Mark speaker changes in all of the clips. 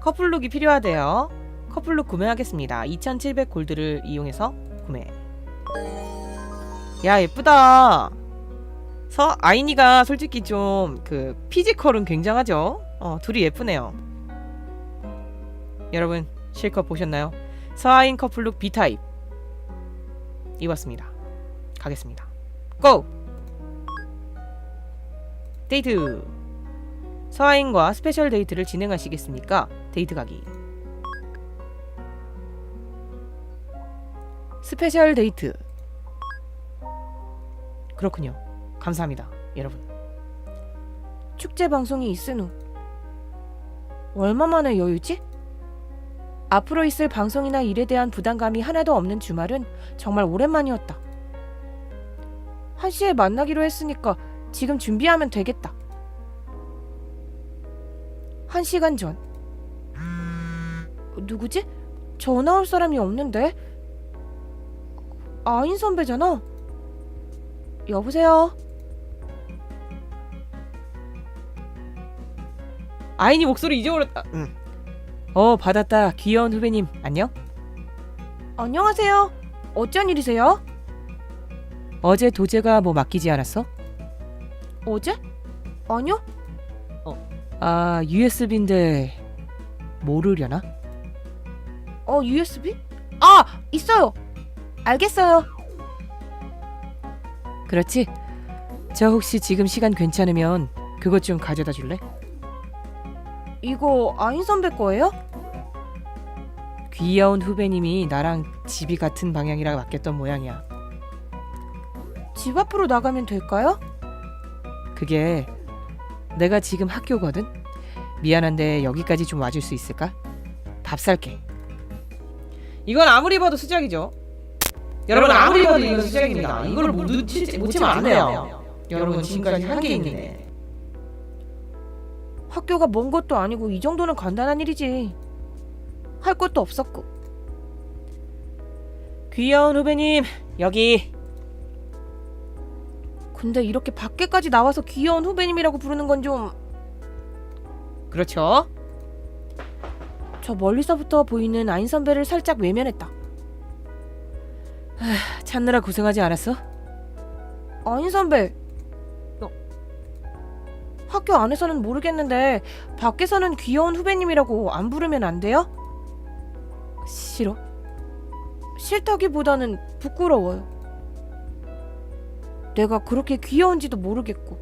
Speaker 1: 커플룩이 필요하대요. 커플룩 구매하겠습니다. 2,700 골드를 이용해서 구매. 야 예쁘다. 서 아이니가 솔직히 좀 그 피지컬은 굉장하죠. 어 둘이 예쁘네요. 여러분 실컷 보셨나요? 서아인 커플룩 B 타입 입었습니다. 가겠습니다. 고! 데이트. 서아인과 스페셜 데이트를 진행하시겠습니까? 데이트 가기. 스페셜 데이트. 그렇군요. 감사합니다, 여러분. 축제 방송이 있은 후 얼마 만에 여유지? 앞으로 있을 방송이나 일에 대한 부담감이 하나도 없는 주말은 정말 오랜만이었다. 한 시에 만나기로 했으니까 지금 준비하면 되겠다. 한 시간 전. 누구지? 전화 올 사람이 없는데? 아인 선배잖아. 여보세요? 아인이 목소리 잊어버렸다. 응. 어, 받았다. 귀여운 후배님, 안녕? 안녕하세요. 어쩐 일이세요? 어제 도제가 뭐 맡기지 않았어? 어제? 아니요. 어. 아, USB인데 모르려나? 어, USB? 아, 있어요. 알겠어요. 그렇지. 저 혹시 지금 시간 괜찮으면 그것 좀 가져다 줄래? 이거 아인 선배 거예요? 귀여운 후배님이 나랑 집이 같은 방향이라 맡겼던 모양이야. 집 앞으로 나가면 될까요? 그게 내가 지금 학교거든. 미안한데 여기까지 좀 와줄 수 있을까? 밥 살게. 이건 아무리 봐도 수작이죠. 여러분 아무리 봐도 이건 수작입니다. 이걸 못 놓치, 놓치면 안 돼요. 여러분 지금까지 한 게 있는데. 학교가 먼 것도 아니고 이 정도는 간단한 일이지. 할 것도 없었고. 귀여운 후배님 여기. 근데 이렇게 밖에까지 나와서 귀여운 후배님이라고 부르는 건 좀. 그렇죠. 저 멀리서부터 보이는 아인 선배를 살짝 외면했다. 하, 찾느라 고생하지 않았어? 아인 선배. 어. 학교 안에서는 모르겠는데 밖에서는 귀여운 후배님이라고 안 부르면 안 돼요? 싫어. 싫다기보다는 부끄러워요. 내가 그렇게 귀여운지도 모르겠고.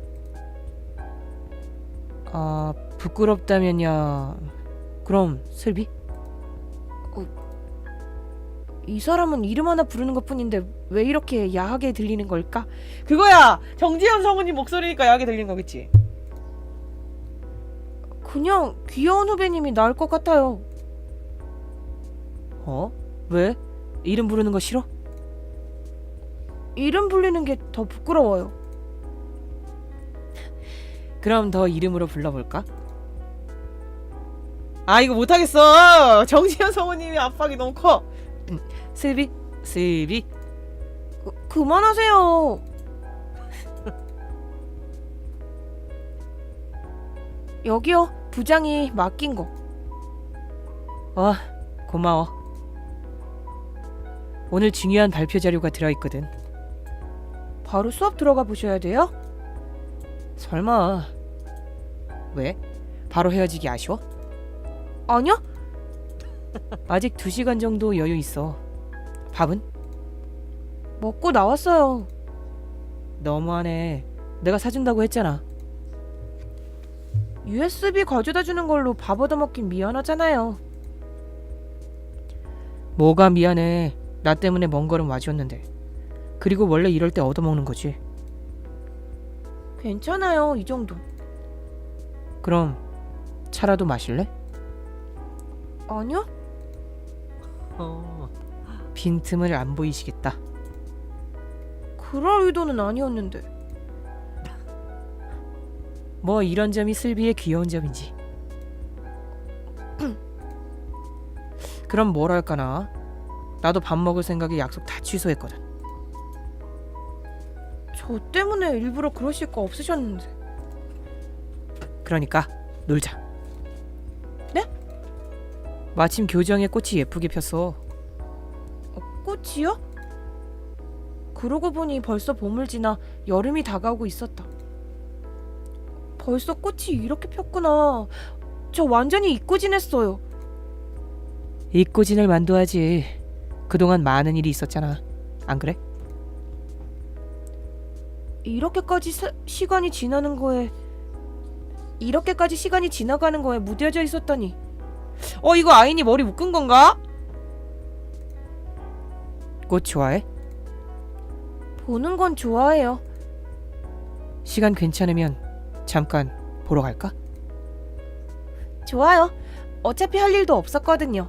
Speaker 1: 아, 부끄럽다면야. 그럼 슬비? 어, 이 사람은 이름 하나 부르는 것 뿐인데 왜 이렇게 야하게 들리는 걸까? 그거야. 정지현 성우님 목소리니까 야하게 들리는 거겠지. 그냥 귀여운 후배님이 나을 것 같아요. 어? 왜? 이름 부르는 거 싫어? 이름 불리는 게 더 부끄러워요. 그럼 더 이름으로 불러볼까? 아 이거 못하겠어. 정지현 성우님이 압박이 너무 커. 음, 슬비, 슬비. 그, 그만하세요. 여기요. 부장이 맡긴 거. 어, 고마워. 오늘 중요한 발표 자료가 들어있거든. 바로 수업 들어가 보셔야 돼요? 설마. 왜? 바로 헤어지기 아쉬워? 아니요. 아직 2시간 정도 여유 있어. 밥은? 먹고 나왔어요. 너무하네. 내가 사준다고 했잖아. USB 가져다 주는 걸로 밥 얻어먹긴 미안하잖아요. 뭐가 미안해. 나 때문에 먼 걸음 와주었는데. 그리고 원래 이럴 때 얻어먹는 거지. 괜찮아요, 이 정도. 그럼 차라도 마실래? 아니요. 빈틈을 안 보이시겠다. 그럴 의도는 아니었는데. 뭐 이런 점이 슬비의 귀여운 점이지. 그럼 뭘 할까나? 나도 밥 먹을 생각에 약속 다 취소했거든. 저 때문에 일부러 그러실 거 없으셨는데. 그러니까 놀자. 네?
Speaker 2: 마침 교정에 꽃이 예쁘게 폈어.
Speaker 1: 어, 꽃이요? 그러고 보니 벌써 봄을 지나 여름이 다가오고 있었다. 벌써 꽃이 이렇게 폈구나. 저 완전히 잊고 지냈어요.
Speaker 2: 잊고 지낼 만도 하지. 그동안 많은 일이 있었잖아. 안 그래?
Speaker 1: 이렇게까지 사- 시간이 지나는 거에 이렇게까지 시간이 지나가는 거에 무뎌져 있었다니.
Speaker 2: 어 이거 아인이 머리 묶은 건가? 꽃 좋아해?
Speaker 1: 보는 건 좋아해요.
Speaker 2: 시간 괜찮으면 잠깐 보러 갈까?
Speaker 1: 좋아요. 어차피 할 일도 없었거든요.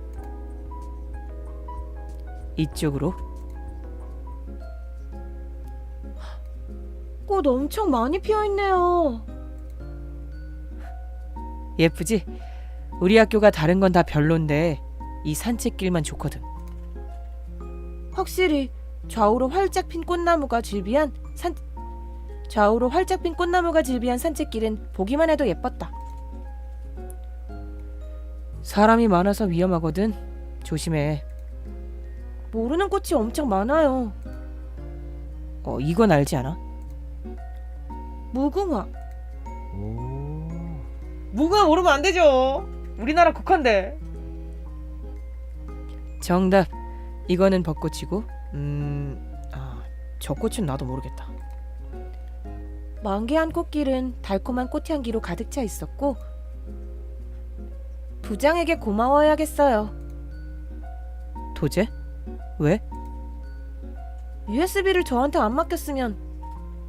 Speaker 2: 이쪽으로.
Speaker 1: 꽃 엄청 많이 피어 있네요.
Speaker 2: 예쁘지? 우리 학교가 다른 건 다 별론데 이 산책길만 좋거든.
Speaker 1: 확실히 좌우로 활짝 핀 꽃나무가 질비한 산 좌우로 활짝 핀 꽃나무가 질비한 산책길은 보기만 해도 예뻤다.
Speaker 2: 사람이 많아서 위험하거든. 조심해.
Speaker 1: 모르는 꽃이 엄청 많아요.
Speaker 2: 어 이건 알지 않아?
Speaker 1: 무궁화.
Speaker 2: 무궁화 모르면 안 되죠. 우리나라 국화인데. 정답. 이거는 벚꽃이고, 음, 아, 저 꽃은 나도 모르겠다.
Speaker 1: 만개한 꽃길은 달콤한 꽃향기로 가득 차 있었고 부장에게 고마워야겠어요.
Speaker 2: 도제? 왜?
Speaker 1: USB를 저한테 안 맡겼으면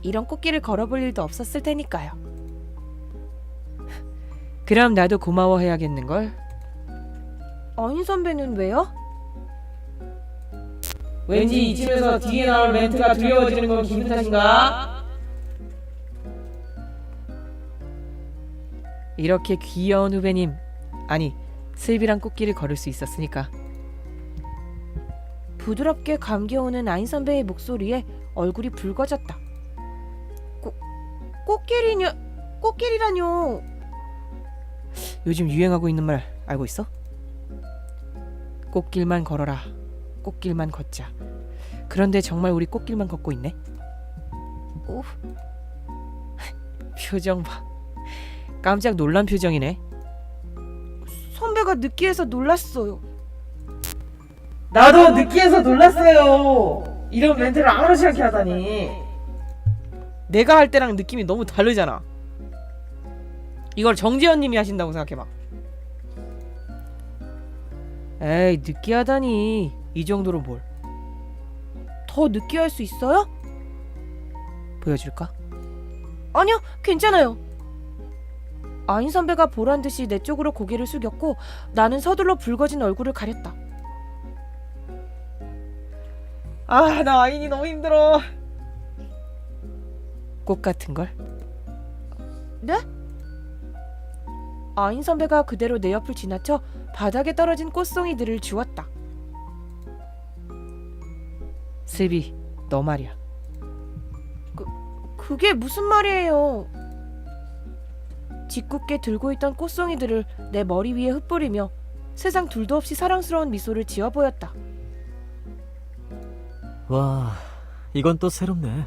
Speaker 1: 이런 꽃길을 걸어볼 일도 없었을 테니까요.
Speaker 2: 그럼 나도 고마워해야겠는 걸.
Speaker 1: 어인 선배는 왜요?
Speaker 2: 왠지 이쯤에서 뒤에 나올 멘트가 두려워지는 건 기분 탓인가? 이렇게 귀여운 후배님, 아니 슬비랑 꽃길을 걸을 수 있었으니까
Speaker 1: 부드럽게 감겨오는 아인 선배의 목소리에 얼굴이 붉어졌다. 꽃 꽃길이냐? 꽃길이라뇨.
Speaker 2: 요즘 유행하고 있는 말 알고 있어? 꽃길만 걸어라. 꽃길만 걷자. 그런데 정말 우리 꽃길만 걷고 있네.
Speaker 1: 오.
Speaker 2: 표정 봐. 깜짝 놀란 표정이네.
Speaker 1: 선배가 느끼해서 놀랐어요.
Speaker 2: 나도 느끼해서 놀랐어요. 이런 멘트를 아무렇지 않게 하다니. 내가 할 때랑 느낌이 너무 다르잖아. 이걸 정재현 님이 하신다고 생각해봐. 에이, 느끼하다니. 이 정도로 뭘.
Speaker 1: 더 느끼할 수 있어요?
Speaker 2: 보여줄까?
Speaker 1: 아니요, 괜찮아요. 아인 선배가 보란 듯이 내 쪽으로 고개를 숙였고 나는 서둘러 붉어진 얼굴을 가렸다.
Speaker 2: 아, 나 아인이 너무 힘들어. 꽃 같은 걸?
Speaker 1: 아인 선배가 그대로 내 옆을 지나쳐 바닥에 떨어진 꽃송이들을 주웠다.
Speaker 2: 슬비, 너 말이야.
Speaker 1: 그게 무슨 말이에요? 짓궂게 들고 있던 꽃송이들을 내 머리 위에 흩뿌리며 세상 둘도 없이 사랑스러운 미소를 지어 보였다.
Speaker 3: 와, 이건 또 새롭네.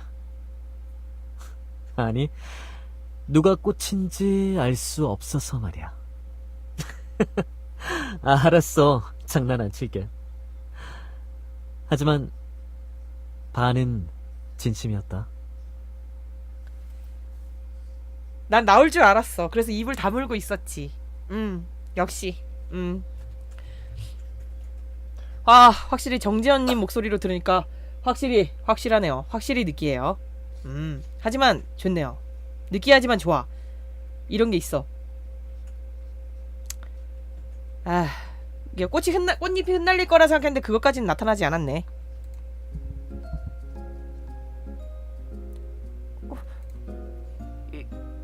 Speaker 3: 아니, 누가 꽃인지 알 수 없어서 말이야. 아, 알았어. 장난 안 칠게. 하지만, 반은 진심이었다.
Speaker 2: 난 나올 줄 알았어. 그래서 입을 다물고 있었지. 음, 역시. 음. 아, 확실히 정지현님 목소리로 들으니까 확실히 확실하네요. 확실히 느끼해요. 음, 하지만 좋네요. 느끼하지만 좋아. 이런 게 있어. 아, 이게 꽃이 흩날 꽃잎이 흩날릴 거라 생각했는데 그것까지는 나타나지 않았네.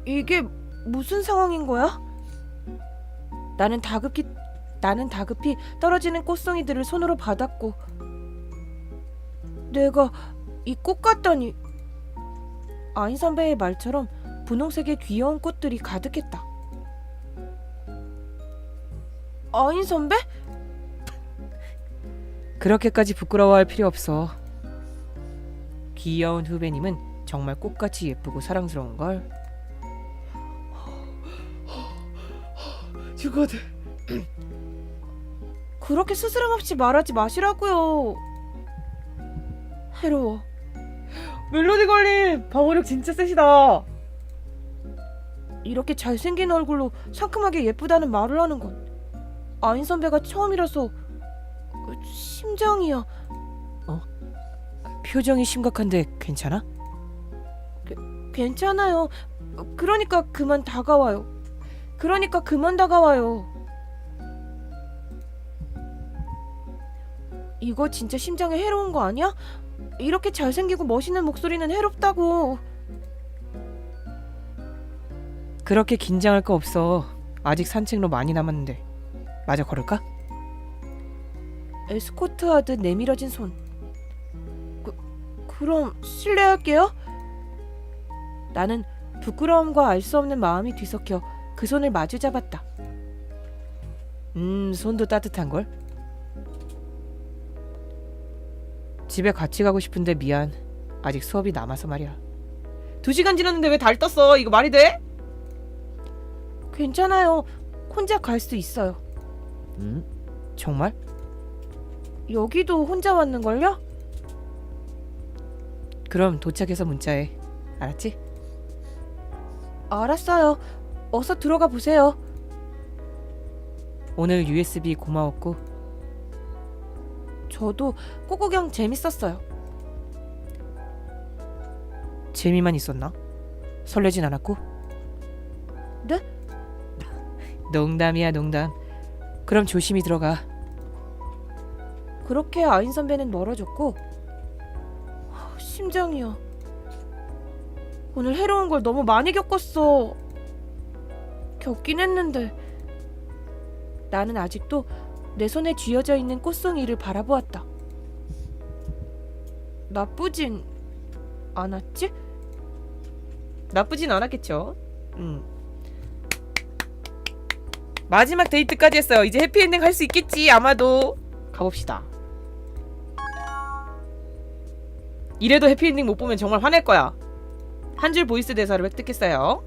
Speaker 1: 이게 무슨 상황인 거야? 나는 다급히 나는 다급히 떨어지는 꽃송이들을 손으로 받았고 내가 이 꽃 같다니 아인 선배의 말처럼 분홍색의 귀여운 꽃들이 가득했다. 아인 선배?
Speaker 2: 그렇게까지 부끄러워할 필요 없어. 귀여운 후배님은 정말 꽃같이 예쁘고 사랑스러운 걸. 죽어도
Speaker 1: 그렇게 스스럼 없이 말하지 마시라고요. 해로워.
Speaker 2: 멜로디 걸림 방어력 진짜 세시다.
Speaker 1: 이렇게 잘생긴 얼굴로 상큼하게 예쁘다는 말을 하는 건 아인 선배가 처음이라서 어, 심장이야.
Speaker 2: 표정이 심각한데 괜찮아?
Speaker 1: 괜찮아요. 어, 그러니까 그만 다가와요. 그러니까 그만 다가와요. 이거 진짜 심장에 해로운 거 아니야? 이렇게 잘생기고 멋있는 목소리는 해롭다고.
Speaker 2: 그렇게 긴장할 거 없어. 아직 산책로 많이 남았는데. 마저 걸을까?
Speaker 1: 에스코트 하듯 내밀어진 손. 그, 그럼 실례할게요. 나는 부끄러움과 알 수 없는 마음이 뒤섞여 그 손을 마주 잡았다.
Speaker 2: 음, 손도 따뜻한 걸. 집에 같이 가고 싶은데 미안. 아직 수업이 남아서 말이야. 두 시간 지났는데 왜 달 떴어? 이거 말이 돼?
Speaker 1: 괜찮아요. 혼자 갈 수 있어요.
Speaker 3: 응?
Speaker 2: 정말?
Speaker 1: 여기도 혼자 왔는걸요?
Speaker 2: 그럼 도착해서 문자해. 알았지?
Speaker 1: 알았어요. 어서 들어가 보세요.
Speaker 2: 오늘 USB 고마웠고
Speaker 1: 저도 꼬구경 재밌었어요.
Speaker 2: 재미만 있었나? 설레진 않았고?
Speaker 1: 네?
Speaker 2: 농담이야 농담. 그럼 조심히 들어가.
Speaker 1: 그렇게 아인 선배는 멀어졌고 하, 심장이야. 오늘 해로운 걸 너무 많이 겪었어. 겪긴 했는데 나는 아직도 내 손에 쥐어져 있는 꽃송이를 바라보았다. 나쁘진 않았지?
Speaker 2: 나쁘진 않았겠죠. 음. 마지막 데이트까지 했어요. 이제 해피엔딩 할 수 있겠지 아마도. 가봅시다. 이래도 해피엔딩 못 보면 정말 화낼 거야. 한 줄 보이스 대사를 획득했어요.